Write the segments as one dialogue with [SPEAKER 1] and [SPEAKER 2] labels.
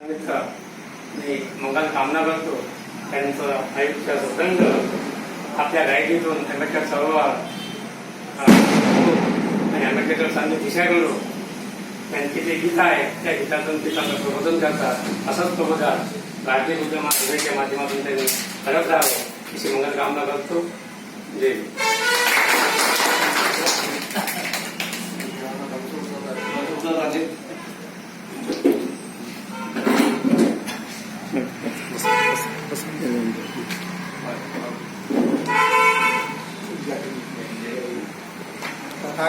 [SPEAKER 1] मी मंगल कामना करतो. त्यांचं आयुष्य स्वतंत्र आपल्या गायकीतून आंबेडकर चळवळ आणि आंबेडकर सांगू दिशा करू त्यांची जे गीत आहे त्या गीतातून ते त्यांना प्रबोधन करतात. असंच प्रबोधन भारतीय बुद्धमा सभेच्या माध्यमातून त्यांनी करत राहावं अशी मंगल कामना करतो. जय हिंद.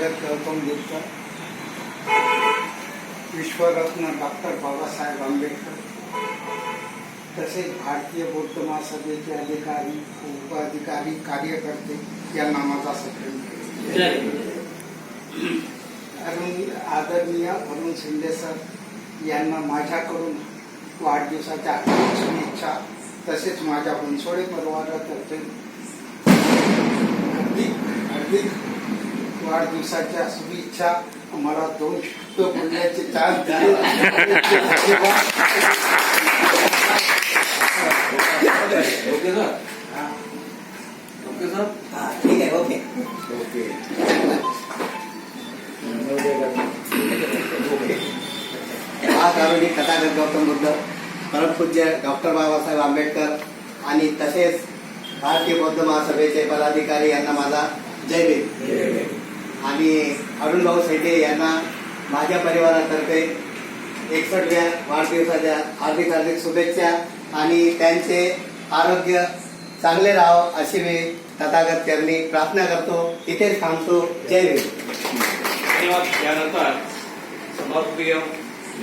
[SPEAKER 2] तथागत गौतम बुद्ध विश्वरत्न डॉक्टर बाबासाहेब आंबेडकर तसेच भारतीय बौद्ध महासभेचे अधिकारी उपाधिकारी कार्यकर्ते यांना माझा सत्कार. अरुण आदरणीय अरुण शिंदे सर यांना माझ्याकडून वाढदिवसाच्या शुभेच्छा तसेच माझ्या बनसोडे परिवारातर्फे हार्दिक हार्दिक वाढदिवसाच्या शुभेच्छा. मला दोन शब्द बोलण्याचे चान्स दिले.
[SPEAKER 3] Okay sir. Okay sir.
[SPEAKER 2] हा, ठीक आहे ओके.
[SPEAKER 3] ओके.
[SPEAKER 4] आरोग्य कथागत गौतम बुद्ध परमपूज्य डॉक्टर बाबासाहेब आंबेडकर आणि तसेच भारतीय बौद्ध महासभेचे पदाधिकारी यांना माझा जय भीम. आणि अरुण भाऊ शेटे यांना माझ्या परिवारातर्फे एकसष्टव्या वाढदिवसाच्या हार्दिक हार्दिक शुभेच्छा आणि त्यांचे आरोग्य चांगले राहो अशी मी तथागत चरणी प्रार्थना करतो. इथेच थांबतो. जय भीम
[SPEAKER 3] धन्यवाद. यानंतर समाजप्रिय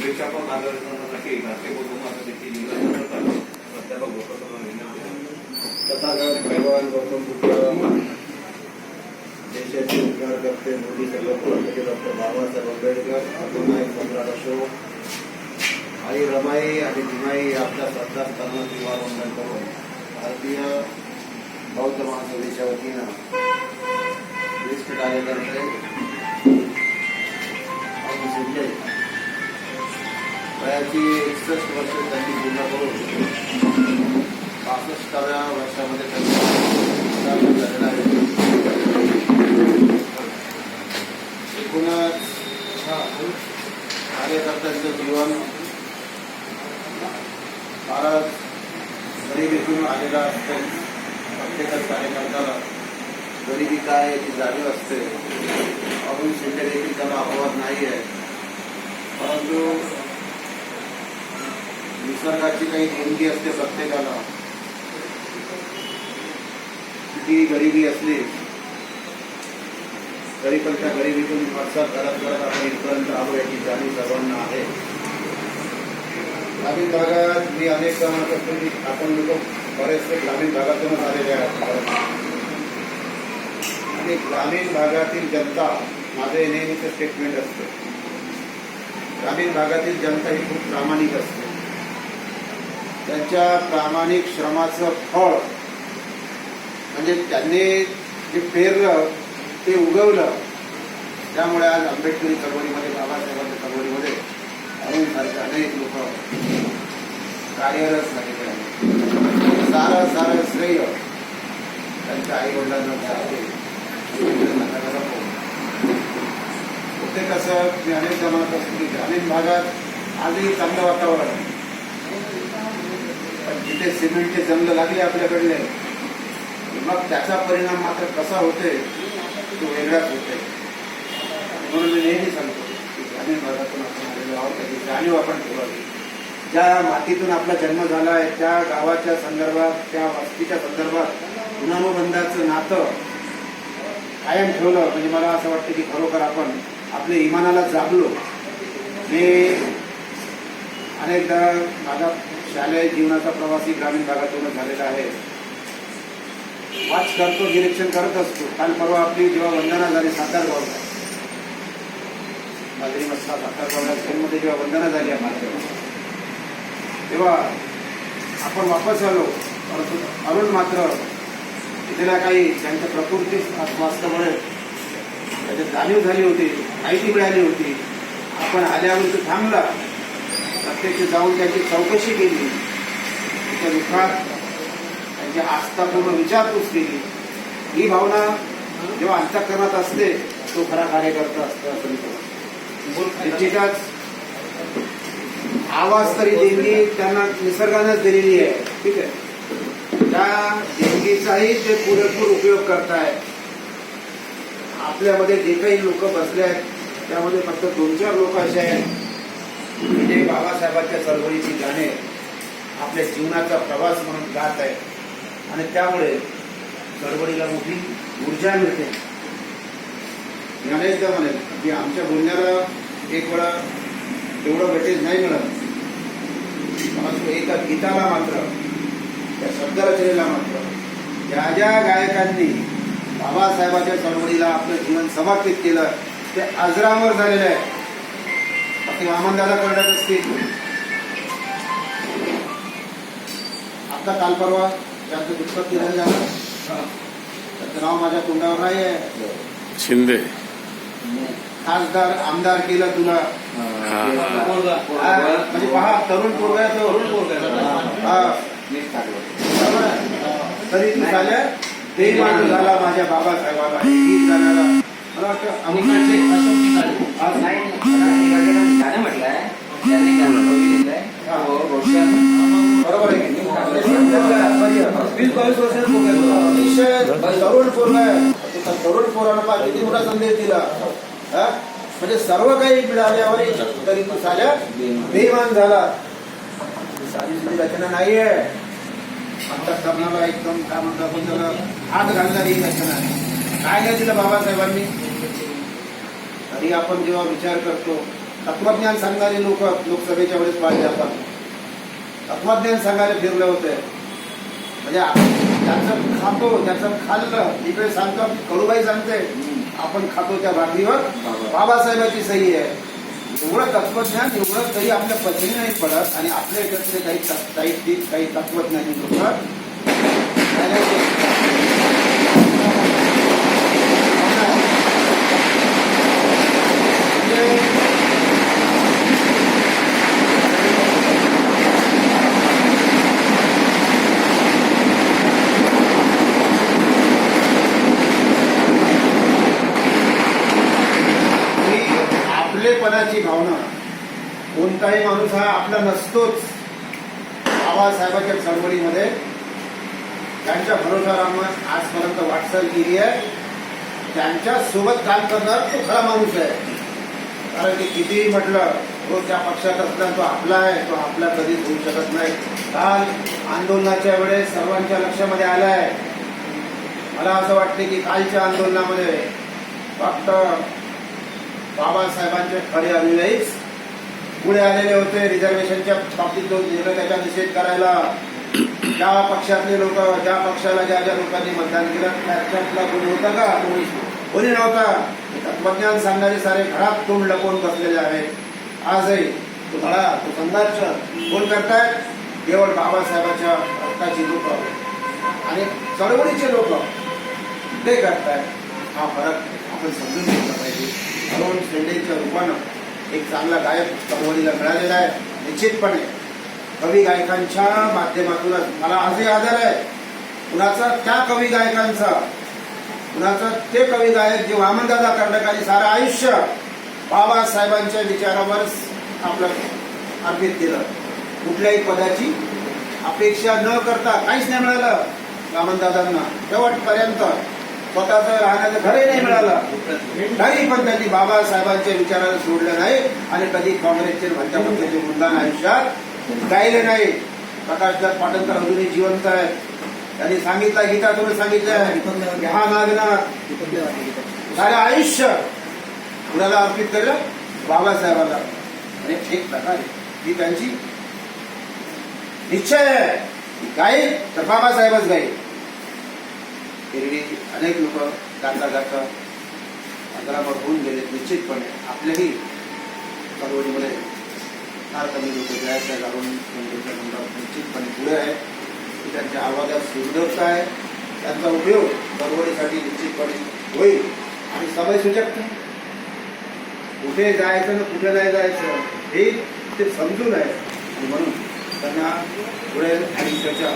[SPEAKER 3] जिल्हा
[SPEAKER 5] तथागत भगवान गौतम बुद्ध देशाचे उद्धारकर्ते मोदी सर्वप्रथम डॉक्टर बाबासाहेब आंबेडकर अरुणाई सम्राट अशोक आई रमाई आणि भीमाई आपल्या श्रद्धास्थानाला दिवावंदन करून भारतीय बौद्ध महासभेच्या वतीनं ज्येष्ठ कार्यकर्ते शिंदे वयाची एकसष्ट वर्ष त्यांनी पूर्ण करून पासष्टाव्या वर्षामध्ये त्यांचा जन्म झालेला आहे कार्यकर्त्यांचं जीवन फारच गरिबीतून आलेलं असते प्रत्येकच कार्यकर्त्याला गरिबी काय याची जाणीव असते अरुण शिंदे देखील त्याला अपवाद नाही आहे परंतु निसर्गाची काही देणगी असते प्रत्येकाला किती गरिबी असली तरी पण त्या गरिबीतून वाटचाल करत करत आपण इथपर्यंत आलो याची जाणीव सर्वांना आहे. ग्रामीण भागात मी अनेक जण करतो की आपण लोक बरेचसे ग्रामीण भागातूनच आलेले आहेत. आणि ग्रामीण भागातील जनता माझे नेहमीचं स्टेटमेंट असते. ग्रामीण भागातील जनता ही खूप प्रामाणिक असते. त्यांच्या प्रामाणिक श्रमाचं फळ म्हणजे त्यांनी जे पेरलं ते उगवलं. त्यामुळे आज आंबेडकरी चळवळीमध्ये बाबासाहेबांच्या चळवळीमध्ये अरुणसारखे अनेक लोक कार्यरत झालेले आहेत. सारं सारं श्रेय त्यांच्या आई वडिलांना जाते होते कसं मी अनेक जमात असतो की ग्रामीण भागात आजही चांगलं वातावरण आहे. पण जिथे सिमेंटचे जंगल लागले आपल्याकडले मग त्याचा परिणाम मात्र कसा होते तो वेगळाच होते म्हणून मी नेहमी सांगतो की ग्रामीण भागातून आपण आलेलो आहोत त्याची जाणीव आपण ठेवावी. ज्या मातीतून आपला जन्म झाला आहे त्या गावाच्या संदर्भात त्या वस्तीच्या संदर्भात गुणानुबंधाचं नातं कायम ठेवलं म्हणजे मला असं वाटतं की खरोखर आपण आपल्या इमानाला जागलो. मी अनेकदा माझा शालेय जीवनाचा प्रवासी ग्रामीण भागातून झालेला आहे. वाच करतो निरीक्षण करत असतो. काल परवा आपली जेव्हा वंदना झाली सातारगावला. माजरी मसला सातारगावला ट्रेनमध्ये जेव्हा वंदना झाली आम्हाला. तेव्हा आपण वापस आलो. परंतु अरुण मात्र तिथल्या काही त्यांच्या प्रकृती वास्तवामुळे त्याची जाणीव झाली होती माहिती मिळाली होती. आपण आल्यावर तो थांबला. प्रत्यक्ष जाऊन त्याची चौकशी केली. त्याच्या दुःखात म्हणजे त्यांची आस्थापूर्ण विचारपूस केली. ही भावना जेव्हा अंतःकरणात असते तो खरा कार्यकर्ता असतो असं मी निश्चितच आवाज तरी देणगी त्यांना निसर्गानेच दिलेली आहे. ठीक आहे? त्या देणगीचाही ते पुरेपूर उपयोग करतायत. आपल्यामध्ये जे काही लोक बसले आहेत त्यामध्ये फक्त दोन चार लोक असे आहेत. की जे बाबासाहेबांच्या चळवळीची गाणे आपल्या जीवनाचा प्रवास म्हणून गात आहेत. आणि त्यामुळे चळवळीला मोठी ऊर्जा मिळते. ज्ञानेशदा म्हणेल की आमच्या बोलण्याला एक वेळा एवढं वेटेज नाही मिळत. परंतु एका गीताला मात्र त्या शब्दरचनेला मात्र ज्या ज्या गायकांनी बाबासाहेबांच्या चळवळीला आपलं जीवन समर्पित केलं ते अजरामर झालेलं आहे बाकी वामनदादा करण्यात असतील. आता काल परवा त्यांचं दुःखद निधन झालं त्याचं नाव माझ्या तोंडावर नाही आहे
[SPEAKER 6] शिंदे.
[SPEAKER 5] खासदार आमदार केलं तुला. म्हणजे पहा तरुण पोरगा आहे तो.
[SPEAKER 3] तरुण पोरगा आहे.
[SPEAKER 5] हा. बरोबर आहे? तरी तू झाल्या बेईमान झाला माझ्या बाबासाहेबाला. हे मला वाटतं अमुकाचे आज नाही
[SPEAKER 7] गाणं म्हटलंय.
[SPEAKER 5] बरोबर आहे की?
[SPEAKER 3] वीस बावीस वर्षाचा
[SPEAKER 5] तरुण पोरगा आहे. तरुण पोराला पहा किती मोठा संदेश दिला? हा? म्हणजे सर्व काही मिळाल्यावर तरी तू झाल्या बेईमान झाला. साधी सुधी रचना नाहीये. अंतकरणाला एकदम काय म्हणतो आपण त्याला हात घालणारी रचना काय नाही दिलं बाबासाहेबांनी? तरी आपण जेव्हा विचार करतो तत्वज्ञान सांगणारे लोक लोकसभेच्या वेळेस पाहिजे आपण तत्वज्ञान सांगायला फिरले होते. म्हणजे त्याचं खातो त्याचं खाल्लं इकडे सांगतो की कडूबाई सांगते आपण खातो त्या भाकरीवर बाबासाहेबांची सही आहे. एवढं तत्वज्ञान एवढं तरी आपल्या पचनी नाही पडत आणि आपल्या याच्यातले काही काही काही तत्वज्ञानी लोक ही अभिमानाची भावना. कोणताही माणूस हा आपला नसतोच. बाबासाहेबांच्या चळवळीमध्ये त्यांच्या भरोशावर आपण आजपर्यंत वाटचाल केली आहे. त्यांच्यासोबत काम करणार तो खरा माणूस आहे. कारण की कितीही म्हटलं तो त्या पक्षात असला तो आपला आहे तो आपला कधीच होऊ शकत नाही. काल आंदोलनाच्या वेळेस सर्वांच्या लक्षामध्ये आलाय. मला असं वाटते की कालच्या आंदोलनामध्ये फक्त बाबासाहेबांचे खरे अनुयायीच पुढे आलेले होते रिझर्वेशनच्या बाबतीत जो निर्णय त्याचा निषेध करायला. ज्या पक्षातले लोक ज्या पक्षाला ज्या ज्या लोकांनी मतदान केलं त्याच्यातला कोणी होता का? कोणी नव्हता. तत्वज्ञान सांगणारे सारे घरात तोंड लपवून बसलेले आहेत. आजही तो धडा तो संघर्ष कोण करतायत? केवळ बाबासाहेबांच्या रक्ताची लोक. आणि चळवळीचे लोक. ते करतायत. हा फरक आपण समजून घेतला पाहिजे. अरुण शेंडेच्या रूपानं एक चांगला गायक चळवळीला मिळालेला आहे. निश्चितपणे कवी गायकांच्या माध्यमातूनच. मला आजही आदर आहे. कुणाचा त्या कवी गायकांचा कुणाचा ते कवी गायक जे वामनदादा कर्णकांनी सारं आयुष्य बाबासाहेबांच्या विचारावर आपलं अर्पित केलं. कुठल्याही पदाची अपेक्षा न करता काहीच नाही मिळालं. वामनदादांना शेवटपर्यंत स्वतःचं राहण्याचं घरही नाही मिळालं. नाही पण त्यांनी बाबासाहेबांच्या विचाराला सोडलं नाही आणि कधी काँग्रेसचे भाजपा पक्षाचे मुद्दान आयुष्यात गायले नाही. प्रकाशदास पाटणकर अजूनही जिवंत आहे त्यांनी सांगितलं गीतातून सांगितलं हा नागना सारे आयुष्य. कुणाला अर्पित केलं? बाबासाहेबाला. आणि एक प्रकारे ही त्यांची निश्चय आहे. गाई तर बाबासाहेबच गाई एरवी अनेक लोक जाता जाता अंतरावर होऊन गेले निश्चितपणे आपल्याही चळवळीमध्ये फार कमी लोक जयाच्या घालून निश्चितपणे पुढे आहे. की त्यांच्या आवाजात सुंदरता आहे. त्यांचा उपयोग चळवळीसाठी निश्चितपणे होईल. आणि समय सूचक कुठे जायचं ना कुठे नाही जायचं हे ते समजून आहे. आणि म्हणून त्यांना पुढे आयुष्याच्या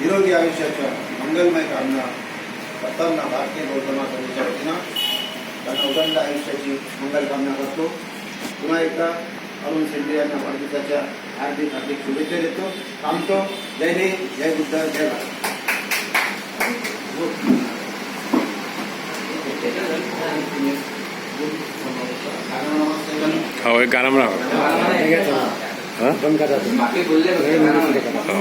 [SPEAKER 5] निरोगी आयुष्याच्या मंगलमय कामना करताना भारतीय बौद्ध महासभेच्या वतीनं त्यांना उदंड आयुष्याची मंगल कामना करतो. पुन्हा एकदा अरुण शिंदे यांना वाढदिवसाच्या हार्दिक हार्दिक शुभेच्छा देतो. थांबतो. जय हिंद जय बुद्ध जय भारत.
[SPEAKER 6] हो एक गाणं म्हणा
[SPEAKER 7] बाकी बोलले. बघ